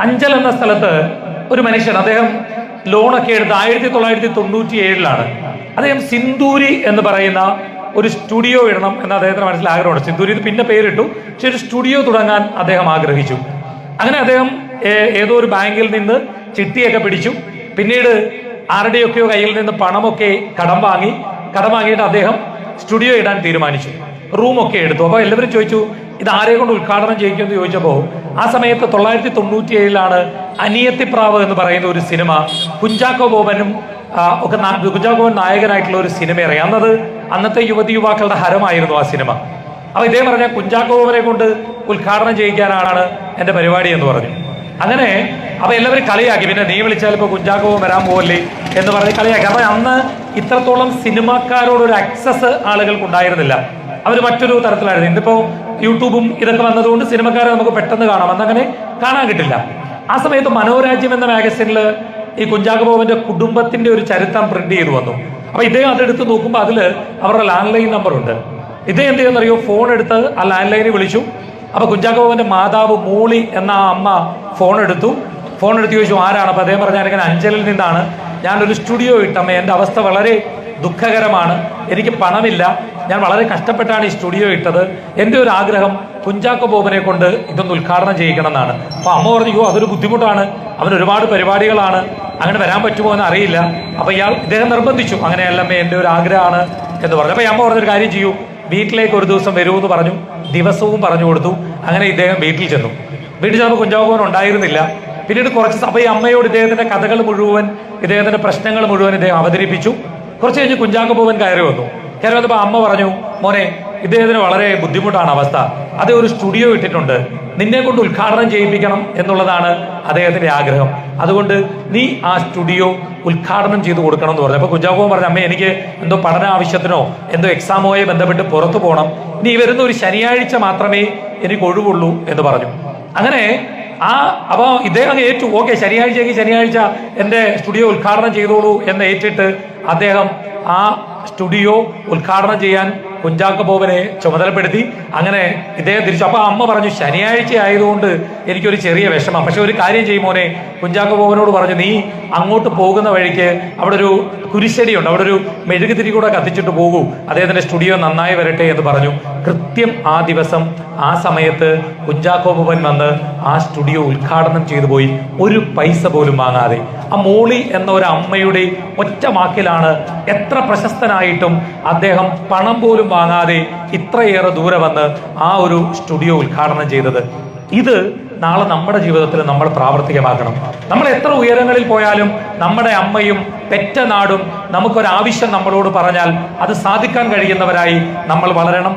അഞ്ചൽ എന്ന സ്ഥലത്ത് ഒരു മനുഷ്യൻ അദ്ദേഹം ലോണൊക്കെ എടുത്ത് ആയിരത്തി തൊള്ളായിരത്തി തൊണ്ണൂറ്റി ഏഴിലാണ് അദ്ദേഹം സിന്ദൂരി എന്ന് പറയുന്ന ഒരു സ്റ്റുഡിയോ ഇടണം എന്ന് അദ്ദേഹത്തിന് മനസ്സിൽ ആഗ്രഹമുണ്ട്. സിന്ദൂരി പിന്നെ പേരിട്ടു. പക്ഷെ ഒരു സ്റ്റുഡിയോ തുടങ്ങാൻ അദ്ദേഹം ആഗ്രഹിച്ചു. അങ്ങനെ അദ്ദേഹം ഏതോ ഒരു ബാങ്കിൽ നിന്ന് ചിട്ടിയൊക്കെ പിടിച്ചു. പിന്നീട് ആരുടെയൊക്കെയോ കയ്യിൽ നിന്ന് പണമൊക്കെ കടം വാങ്ങി. കടം വാങ്ങിയിട്ട് അദ്ദേഹം സ്റ്റുഡിയോ ഇടാൻ തീരുമാനിച്ചു. റൂമൊക്കെ എടുത്തു. അപ്പോൾ എല്ലാവരും ചോദിച്ചു ഇത് ആരെ കൊണ്ട് ഉദ്ഘാടനം ചെയ്യിക്കുമെന്ന് ചോദിച്ചപ്പോൾ ആ സമയത്ത് തൊള്ളായിരത്തി തൊണ്ണൂറ്റി ഏഴിലാണ് അനിയത്തിപ്രാവ് എന്ന് പറയുന്ന ഒരു സിനിമ കുഞ്ചാക്കോ ബോബനും ഒക്കെ കുഞ്ചാക്കോ ബോബൻ നായകനായിട്ടുള്ള ഒരു സിനിമ ഇറങ്ങി അന്നത് അന്നത്തെ യുവതി യുവാക്കളുടെ ഹരമായിരുന്നു ആ സിനിമ. അപ്പോൾ ഇതേ പറഞ്ഞ കുഞ്ചാക്കോ ബോബനെ കൊണ്ട് ഉദ്ഘാടനം ചെയ്യിക്കാനാണ് എന്റെ പരിപാടി എന്ന് പറഞ്ഞു. അങ്ങനെ അപ്പോൾ എല്ലാവരും കളിയാക്കി. പിന്നെ നീ വിളിച്ചാൽ ഇപ്പോൾ കുഞ്ചാക്കോ വരാൻ പോകല്ലേ എന്ന് പറഞ്ഞ് കളിയാ കാരണം അന്ന് ഇത്രത്തോളം സിനിമാക്കാരോട് ഒരു അക്സസ് ആളുകൾക്ക് ഉണ്ടായിരുന്നില്ല അവർ മറ്റൊരു തരത്തിലായിരുന്നു. ഇന്നിപ്പോ യൂട്യൂബും ഇതൊക്കെ വന്നതുകൊണ്ട് സിനിമക്കാരെ നമുക്ക് പെട്ടെന്ന് കാണാം. അന്നങ്ങനെ കാണാൻ കിട്ടില്ല. ആ സമയത്ത് മനോരാജ്യം എന്ന മാഗസിനിൽ ഈ കുഞ്ചാക്കബോബന്റെ കുടുംബത്തിന്റെ ഒരു ചരിത്രം പ്രിന്റ് ചെയ്തു വന്നു. അപ്പൊ ഇദ്ദേഹം അതെടുത്ത് നോക്കുമ്പോൾ അതിൽ അവരുടെ ലാൻഡ് ലൈൻ നമ്പർ ഉണ്ട്. ഇദ്ദേഹം എന്ത് ചെയ്യുന്നറിയോ ഫോൺ എടുത്ത് ആ ലാൻഡ് ലൈനിൽ വിളിച്ചു. അപ്പൊ കുഞ്ചാക്കബോബന്റെ മാതാവ് മൂളി എന്ന ആ അമ്മ ഫോൺ എടുത്തു. ഫോൺ എടുത്ത് ചോദിച്ചു ആരാണ്? അപ്പൊ അദ്ദേഹം പറഞ്ഞാൽ ഇങ്ങനെ അഞ്ചലിൽ നിന്നാണ്. ഞാനൊരു സ്റ്റുഡിയോ ഇട്ടമ്മ എന്റെ അവസ്ഥ വളരെ ദുഃഖകരമാണ്. എനിക്ക് പണമില്ല. ഞാൻ വളരെ കഷ്ടപ്പെട്ടാണ് ഈ സ്റ്റുഡിയോ ഇട്ടത്. എന്റെ ഒരു ആഗ്രഹം കുഞ്ചാക്കോ ബോബനെ കൊണ്ട് ഇതൊന്ന് ഉദ്ഘാടനം ചെയ്യിക്കണമെന്നാണ്. അപ്പൊ അമ്മ പറഞ്ഞു യോ അതൊരു ബുദ്ധിമുട്ടാണ്. അവൻ ഒരുപാട് പരിപാടികളാണ്. അങ്ങനെ വരാൻ പറ്റുമോ എന്ന് അറിയില്ല. അപ്പൊ ഇയാൾ ഇദ്ദേഹം നിർബന്ധിച്ചു. അങ്ങനെയല്ലമ്മേ എന്റെ ഒരു ആഗ്രഹമാണ് എന്ന് പറഞ്ഞു. അപ്പൊ അമ്മ പറഞ്ഞൊരു കാര്യം ചെയ്യൂ. വീട്ടിലേക്ക് ഒരു ദിവസം വരൂ എന്ന് പറഞ്ഞു. ദിവസവും പറഞ്ഞു കൊടുത്തു. അങ്ങനെ ഇദ്ദേഹം വീട്ടിൽ ചെന്നു. വീട്ടിൽ ചെന്നപ്പോൾ കുഞ്ചാക്കോ ബോബൻ ഉണ്ടായിരുന്നില്ല. പിന്നീട് കുറച്ച് ഈ അമ്മയോട് ഇദ്ദേഹത്തിന്റെ കഥകൾ മുഴുവൻ ഇദ്ദേഹത്തിന്റെ പ്രശ്നങ്ങൾ മുഴുവൻ ഇദ്ദേഹം അവതരിപ്പിച്ചു. കുറച്ച് കഴിഞ്ഞ് കുഞ്ചാക്കപ്പൂവൻ കയറി വന്നു. കയറി വന്നപ്പോൾ അമ്മ പറഞ്ഞു മോനെ ഇദ്ദേഹത്തിന് വളരെ ബുദ്ധിമുട്ടാണ് അവസ്ഥ. അത് ഒരു സ്റ്റുഡിയോ ഇട്ടിട്ടുണ്ട്. നിന്നെ കൊണ്ട് ഉദ്ഘാടനം ചെയ്യിപ്പിക്കണം എന്നുള്ളതാണ് അദ്ദേഹത്തിന്റെ ആഗ്രഹം. അതുകൊണ്ട് നീ ആ സ്റ്റുഡിയോ ഉദ്ഘാടനം ചെയ്തു കൊടുക്കണം എന്ന് പറഞ്ഞു. അപ്പൊ കുഞ്ചാക്കോ പറഞ്ഞു അമ്മ എനിക്ക് എന്തോ പഠന ആവശ്യത്തിനോ എന്തോ എക്സാമോയെ ബന്ധപ്പെട്ട് പുറത്തു പോകണം നീ വരുന്ന ഒരു ശനിയാഴ്ച മാത്രമേ എനിക്ക് ഒഴിവുള്ളൂ എന്ന് പറഞ്ഞു. അങ്ങനെ ആ അപ്പോൾ ഇദ്ദേഹം ഏറ്റു ഓക്കെ ശനിയാഴ്ചയ്ക്ക് ശനിയാഴ്ച എന്റെ സ്റ്റുഡിയോ ഉദ്ഘാടനം ചെയ്തോളൂ എന്ന് ഏറ്റിട്ട് അദ്ദേഹം ആ സ്റ്റുഡിയോ ഉദ്ഘാടനം ചെയ്യാൻ കുഞ്ചാക്ക ബോബനെ ചുമതലപ്പെടുത്തി. അങ്ങനെ ഇദ്ദേഹം തിരിച്ചു. അപ്പൊ അമ്മ പറഞ്ഞു ശനിയാഴ്ച ആയതുകൊണ്ട് എനിക്കൊരു ചെറിയ വിഷമം. പക്ഷെ ഒരു കാര്യം ചെയ്യും മോനെ. കുഞ്ചാക്ക ബോബനോട് പറഞ്ഞു നീ അങ്ങോട്ട് പോകുന്ന വഴിക്ക് അവിടെ ഒരു കുരിശടിയുണ്ട്. അവിടെ ഒരു മെഴുകുതിരി കൂടെ കത്തിച്ചിട്ട് പോകൂ. അദ്ദേഹത്തിന്റെ സ്റ്റുഡിയോ നന്നായി വരട്ടെ എന്ന് പറഞ്ഞു. കൃത്യം ആ ദിവസം ആ സമയത്ത് കുഞ്ചാക്കോ ബോബൻ വന്ന് ആ സ്റ്റുഡിയോ ഉദ്ഘാടനം ചെയ്തു പോയി. ഒരു പൈസ പോലും വാങ്ങാതെ. ആ മോളി എന്ന ഒരു അമ്മയുടെ ഒറ്റ വാക്കിലാണ് എത്ര പ്രശസ്തനായിട്ടും അദ്ദേഹം പണം പോലും വാങ്ങാതെ ഇത്രയേറെ ദൂരെ വന്ന് ആ ഒരു സ്റ്റുഡിയോ ഉദ്ഘാടനം ചെയ്തത്. ഇത് നാളെ നമ്മുടെ ജീവിതത്തിൽ നമ്മൾ പ്രാവർത്തികമാക്കണം. നമ്മൾ എത്ര ഉയരങ്ങളിൽ പോയാലും നമ്മുടെ അമ്മയും പെറ്റ നാടും നമുക്കൊരാവശ്യം നമ്മളോട് പറഞ്ഞാൽ അത് സാധിക്കാൻ കഴിയുന്നവരായി നമ്മൾ വളരണം.